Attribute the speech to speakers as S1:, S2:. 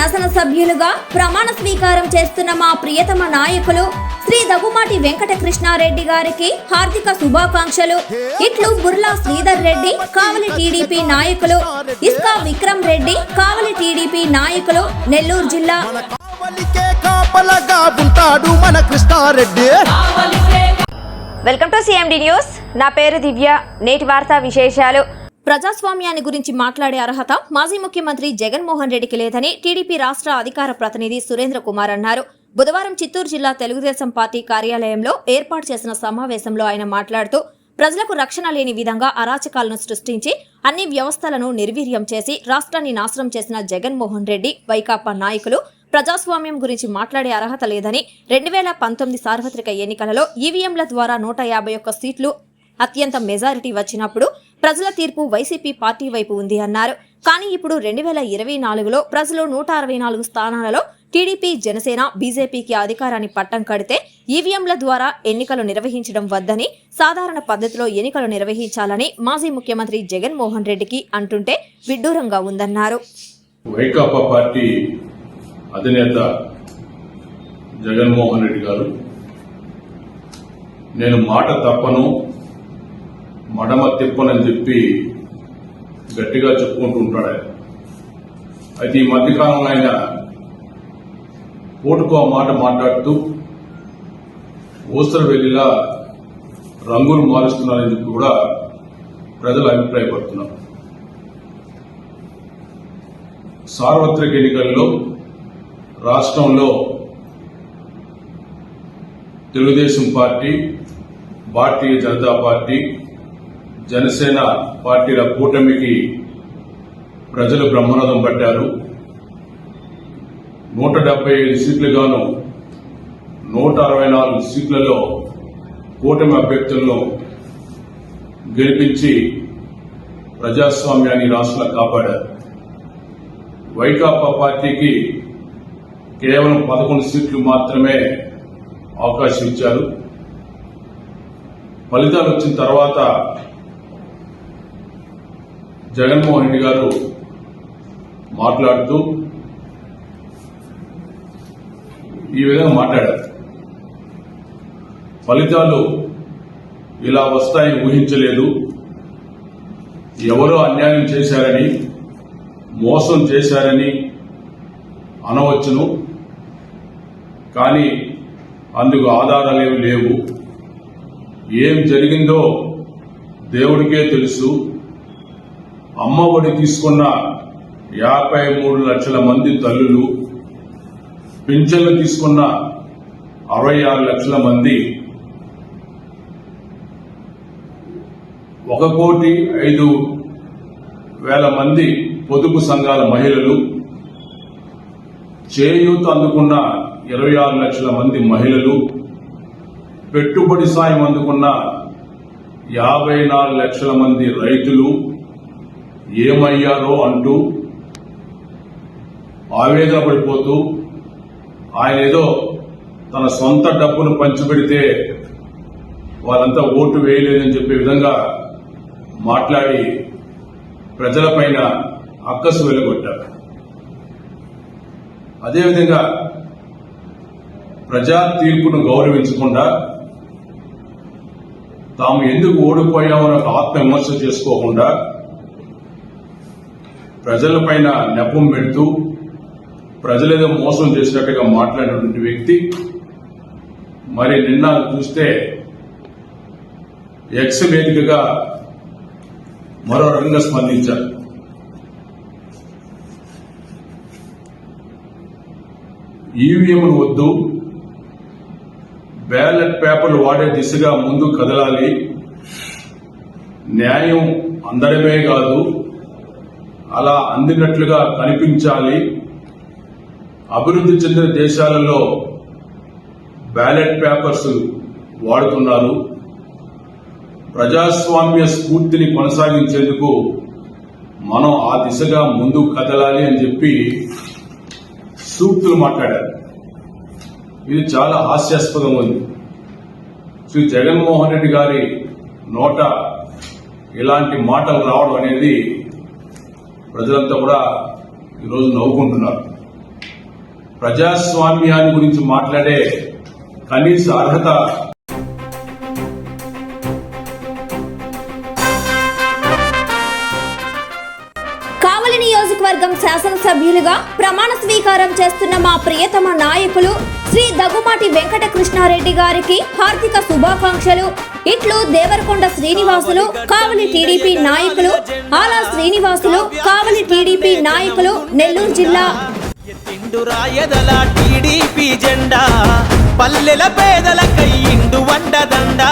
S1: శాసనసభ్యులుగా ప్రమాణ స్వీకారం చేస్తున్న మా ప్రియతమ నాయకులు శ్రీ దగుమాటి వెంకట కృష్ణారెడ్డి గారికి హార్దిక శుభాకాంక్షలు. ఇట్లు బుర్లా శ్రీధర్ రెడ్డి కావలి టీడీపీ నాయకులు ఇస్కా విక్రమ్ రెడ్డి కావలి టీడీపీ నాయకులు నెల్లూరు జిల్లా. Welcome to CMD news. నా పేరు దివ్య. నేటి వార్తా విశేషాలు. ప్రజాస్వామ్యాన్ని గురించి మాట్లాడే అర్హత మాజీ ముఖ్యమంత్రి జగన్మోహన్ రెడ్డికి లేదని టీడీపీ రాష్ట్ర అధికార ప్రతినిధి సురేంద్ర కుమార్ అన్నారు. బుధవారం చిత్తూరు జిల్లా తెలుగుదేశం పార్టీ కార్యాలయంలో ఏర్పాటు చేసిన సమావేశంలో ఆయన మాట్లాడుతూ ప్రజలకు రక్షణ లేని విధంగా అరాచకాలను సృష్టించి అన్ని వ్యవస్థలను నిర్వీర్యం చేసి రాష్ట్రాన్ని నాశనం చేసిన జగన్మోహన్ రెడ్డి వైకాపా నాయకులు ప్రజాస్వామ్యం గురించి మాట్లాడే అర్హత లేదని రెండు వేల పంతొమ్మిది సార్వత్రిక ఎన్నికలలో ఈవీఎంల ద్వారా నూట యాభై ఒక్క సీట్లు అత్యంత మెజారిటీ వచ్చినప్పుడు ప్రజల తీర్పు వైసీపీ పార్టీ వైపు ఉంది అన్నారు. కానీ ఇప్పుడు రెండు వేల ఇరవై నాలుగులో ప్రజలు నూట అరవై నాలుగు స్థానాలలో టీడీపీ జనసేన బీజేపీకి అధికారాన్ని పట్టం కడితే ఈవీఎంల ద్వారా ఎన్నికలు నిర్వహించడం వద్దని సాధారణ పద్ధతిలో ఎన్నికలు నిర్వహించాలని మాజీ ముఖ్యమంత్రి జగన్మోహన్ రెడ్డికి అంటుంటే విడ్డూరంగా ఉందన్నారు.
S2: వైకాపా పార్టీ అధినేత జగన్మోహన్ రెడ్డి గారు నేను మాట తప్పను మడమ తిప్పనని చెప్పి గట్టిగా చెప్పుకుంటూ ఉంటాడు ఆయన. అయితే ఈ మధ్యకాలంలో ఆయన పోటుకో మాట మాట్లాడుతూ ఊసర వెళ్ళిలా రంగులు మారుస్తున్నారని చెప్పి కూడా ప్రజలు అభిప్రాయపడుతున్నారు. సార్వత్రిక ఎన్నికల్లో రాష్ట్రంలో తెలుగుదేశం పార్టీ భారతీయ జనతా పార్టీ జనసేన పార్టీల కూటమికి ప్రజలు బ్రహ్మరథం పట్టారు. నూట డెబ్బై ఐదు సీట్లుగాను నూట అరవై నాలుగు సీట్లలో కూటమి అభ్యర్థులను గెలిపించి ప్రజాస్వామ్యాన్ని రాష్ట్రంలో కాపాడారు. వైకాపా పార్టీకి కేవలం పదకొండు సీట్లు మాత్రమే అవకాశం ఇచ్చారు. ఫలితాలు వచ్చిన తర్వాత జగన్మోహన్ రెడ్డి గారు మాట్లాడుతూ ఈ విధంగా మాట్లాడారు. ఫలితాలు ఇలా వస్తాయని ఊహించలేదు. ఎవరో అన్యాయం చేశారని మోసం చేశారని అనవచ్చును. కానీ అందుకు ఆధారాలేవి లేవు. ఏం జరిగిందో దేవుడికే తెలుసు. అమ్మ ఒడి తీసుకున్న యాభై మూడు లక్షల మంది తల్లులు పింఛన్లు తీసుకున్న అరవై ఆరు లక్షల మంది ఒక కోటి ఐదు వేల మంది పొదుపు సంఘాల మహిళలు చేయూత అందుకున్న ఇరవై ఆరు లక్షల మంది మహిళలు పెట్టుబడి సాయం అందుకున్న యాభై నాలుగు లక్షల మంది రైతులు ఏమయ్యారో అంటూ ఆవేదన పడిపోతూ ఆయన ఏదో తన సొంత డబ్బును పంచిపెడితే వాళ్ళంతా ఓటు వేయలేదని చెప్పే విధంగా మాట్లాడి ప్రజలపైన అక్కసు వెలుగొట్టారు. అదేవిధంగా ప్రజా తీర్పును గౌరవించకుండా తాము ఎందుకు ఓడిపోయామని ఆత్మ ఆత్మవిమర్శ చేసుకోకుండా ప్రజలపైన నెపం పెడుతూ ప్రజలేదో మోసం చేసినట్టుగా మాట్లాడినటువంటి వ్యక్తి మరి నిన్న చూస్తే ఎక్స్ వేదికగా మరో రకంగా స్పందించారు. ఈవీఎంలు వద్దు బ్యాలెట్ పేపర్లు వాడే దిశగా ముందు కదలాలి న్యాయం అందడమే కాదు అలా అందినట్లుగా కనిపించాలి. అభివృద్ధి చెందిన దేశాలలో బ్యాలెట్ పేపర్స్ వాడుతున్నారు. ప్రజాస్వామ్య స్ఫూర్తిని కొనసాగించేందుకు మనం ఆ దిశగా ముందుకు కదలాలి అని చెప్పి సూక్తులు మాట్లాడారు. ఇది చాలా హాస్యాస్పదం ఉంది. శ్రీ జగన్మోహన్ రెడ్డి గారి నోట ఇలాంటి మాటలు రావడం అనేది ప్రజలంతా కూడా ఈరోజు నవ్వుకుంటున్నారు. ప్రజాస్వామ్యాన్ని గురించి మాట్లాడే కనీస అర్హత
S1: శాసనసభ్యులుగా ప్రమాణ స్వీకారం చేస్తున్న మా ప్రియతమ నాయకులు శ్రీ దగ్గుమాటి వెంకట కృష్ణారెడ్డి గారికి హార్దిక శుభాకాంక్షలు. ఇట్లు దేవరకొండ శ్రీనివాసులు కావలి టీడీపీ నాయకులు ఆలా శ్రీనివాసులు కావలి టీడీపీ నాయకులు నెల్లూరు జిల్లా.
S3: టీడీపీ జెండా పల్లెల పేదల కయ్యిండు వండదండా.